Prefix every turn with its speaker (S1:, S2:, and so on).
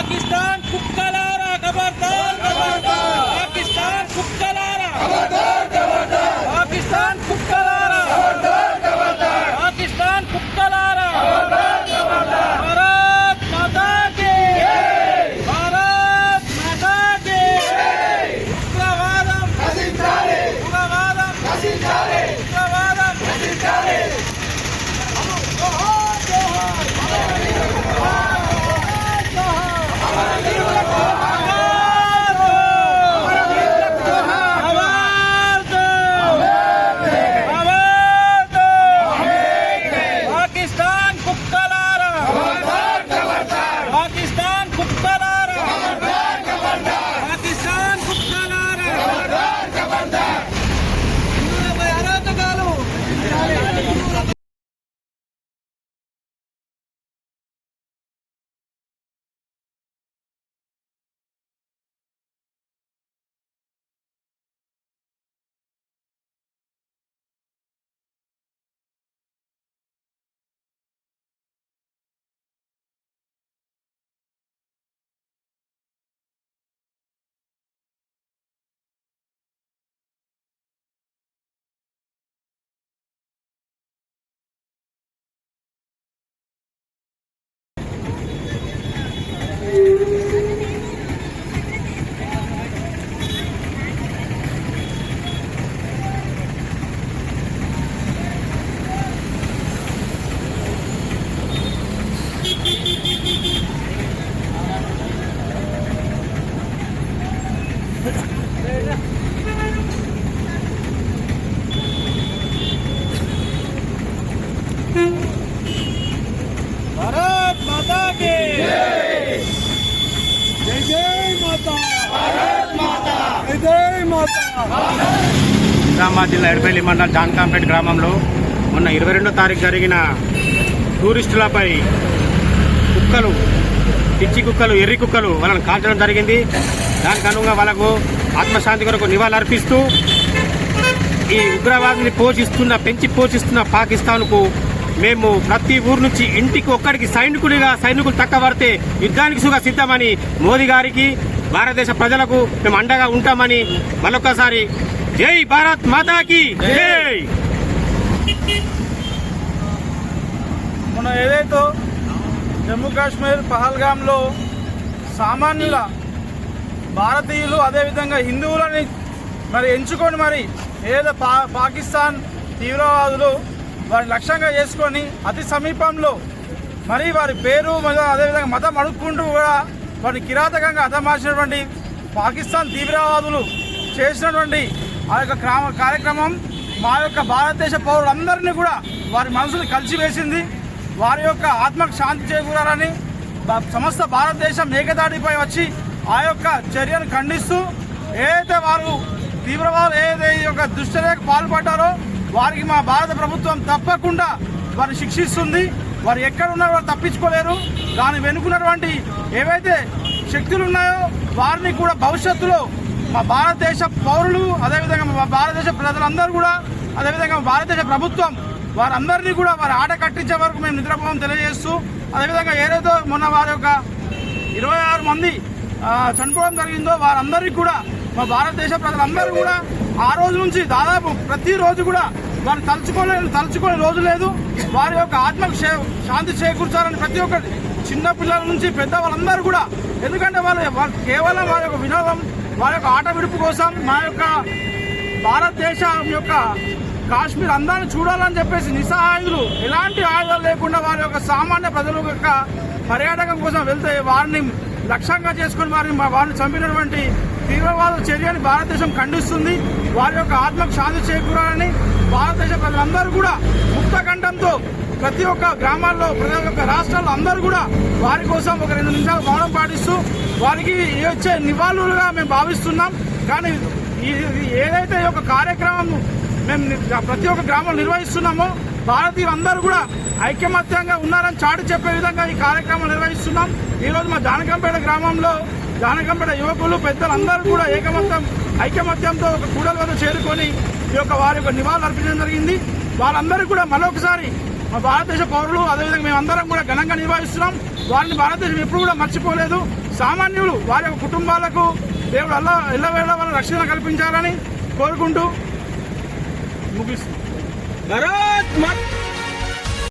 S1: పాకిస్తాన్ కుక్కలారా ఖబర్దార్ పాకిస్తాన్ కుక్కలారా పాకిస్తాన్ కుక్కలారా పాకిస్తాన్ కుక్కలారా భారత్ మాతా కి భారత్ మాతా కి ఉగ్రవాదం ఉగ్రవాదం ఉగ్రవాదం జోహార్ జోహార్ పాకిస్తాన్ కుక్కలారా పాకిస్తాన్ భారత్ మాతా కి జై జై మాతా భారత్ మాతా జై జై మాతా
S2: నిజామాబాద్ జిల్లా ఎడపల్లి మండలం జాన్కాంపేట గ్రామంలో మొన్న ఇరవై రెండో తారీఖు జరిగిన టూరిస్టులపై కుక్కలు పిచ్చి కుక్కలు ఎర్రి కుక్కలు వాళ్ళని కాల్చడం జరిగింది. దానికి అనుగుణంగా వాళ్ళకు ఆత్మశాంతి కొరకు నివాళులర్పిస్తూ ఈ ఉగ్రవాదిని పోషిస్తున్న పెంచి పోషిస్తున్న పాకిస్తాన్కు మేము ప్రతి ఊరు నుంచి ఇంటికి ఒక్కడికి సైనికుడిగా సైనికులు తక్కబడితే యుద్ధానికి సుగా సిద్ధమని మోదీ గారికి భారతదేశ ప్రజలకు మేము అండగా ఉంటామని మరొకసారి జై భారత్ మాతాకి జై!
S1: మన ఏదైతే జమ్మూ కాశ్మీర్ పహల్గామ్లో సామాన్యుల భారతీయులు అదేవిధంగా హిందువులని మరి ఎంచుకొని మరి ఏదో పా పాకిస్తాన్ తీవ్రవాదులు వారిని లక్ష్యంగా చేసుకొని అతి సమీపంలో మరి వారి పేరు మరియు అదేవిధంగా మతం అడుక్కుంటూ కూడా వారిని కిరాతకంగా అర్థమార్చినటువంటి పాకిస్తాన్ తీవ్రవాదులు చేసినటువంటి ఆ యొక్క క్రామ కార్యక్రమం మా యొక్క భారతదేశ పౌరులందరినీ కూడా వారి మనసును కలిసివేసింది. వారి యొక్క ఆత్మకు శాంతి చేకూరాలని సమస్త భారతదేశం ఏకదాటిపై వచ్చి ఆ యొక్క చర్యను ఖండిస్తూ ఏదైతే వారు తీవ్రవాదులు ఏదైతే ఈ యొక్క దుశ్చర్యకు పాల్పడ్డారో వారికి మా భారత ప్రభుత్వం తప్పకుండా వారిని శిక్షిస్తుంది. వారు ఎక్కడ ఉన్నారో వారు తప్పించుకోలేరు. దాని వెనుకున్నటువంటి ఏవైతే శక్తులు ఉన్నాయో వారిని కూడా భవిష్యత్తులో మా భారతదేశ పౌరులు అదేవిధంగా మా భారతదేశ ప్రజలందరూ కూడా అదేవిధంగా మా భారతదేశ ప్రభుత్వం వారందరినీ కూడా వారి ఆట కట్టించే వరకు మేము నిద్రపోవడం తెలియజేస్తూ అదేవిధంగా ఏదైతే మొన్న వారి యొక్క ఇరవై ఆరు మంది చనిపోవడం జరిగిందో వారందరికీ కూడా మా భారతదేశ ప్రజలందరూ కూడా ఆ రోజు నుంచి దాదాపు ప్రతిరోజు కూడా వారు తలుచుకోలే తలుచుకునే రోజు లేదు. వారి యొక్క ఆత్మకు శాంతి చేకూర్చాలని ప్రతి ఒక్క చిన్న పిల్లల నుంచి పెద్ద వాళ్ళందరూ కూడా ఎందుకంటే వాళ్ళు వాళ్ళు కేవలం వారి యొక్క వినోదం వారి యొక్క ఆట విడుపు కోసం మా యొక్క భారతదేశం యొక్క కాశ్మీర్ అందాన్ని చూడాలని చెప్పేసి నిస్సహాయులు ఎలాంటి ఆయుధాలు లేకుండా వారి యొక్క సామాన్య ప్రజల యొక్క పర్యాటకం కోసం వెళ్తే వారిని లక్ష్యంగా చేసుకుని వారిని వారిని చంపినటువంటి తీవ్రవాద చర్యని భారతదేశం ఖండిస్తుంది. వారి యొక్క ఆత్మకు శాంతి చేకూరాలని భారతదేశ ప్రజలందరూ కూడా ముక్తకంఠంతో ప్రతి ఒక్క గ్రామాల్లో ప్రతి ఒక్క రాష్ట్రాల్లో అందరూ కూడా వారి కోసం ఒక రెండు నిమిషాలు మౌనం పాటిస్తూ వారికి వచ్చే నివాళులుగా మేము భావిస్తున్నాం. కానీ ఈ- ఇది ఏదైతే ఈ యొక్క కార్యక్రమం మేము ప్రతి ఒక్క గ్రామం నిర్వహిస్తున్నామో భారతీయులందరూ కూడా ఐకమత్యంగా ఉన్నారని చాటి చెప్పే విధంగా ఈ కార్యక్రమం నిర్వహిస్తున్నాం. ఈ రోజు మా జానకంపేట గ్రామంలో జానకంపేట యువకులు పెద్దలందరూ కూడా ఏకమత్యం ఐకమత్యంతో ఒక కూడల వద్ద చేరుకొని ఈ యొక్క వారి యొక్క నివాళులు అర్పించడం జరిగింది. వాళ్ళందరూ కూడా మరొకసారి మా భారతదేశ పౌరులు అదేవిధంగా మేమందరం కూడా ఘనంగా నిర్వహిస్తున్నాం. వారిని భారతదేశం ఎప్పుడు కూడా మర్చిపోలేదు. సామాన్యులు వారి యొక్క కుటుంబాలకు దేవుడు అల్ల ఎల్లవేళ వాళ్ళ రక్షణ కల్పించాలని కోరుకుంటూ ముగిస్తుంది
S3: భారత్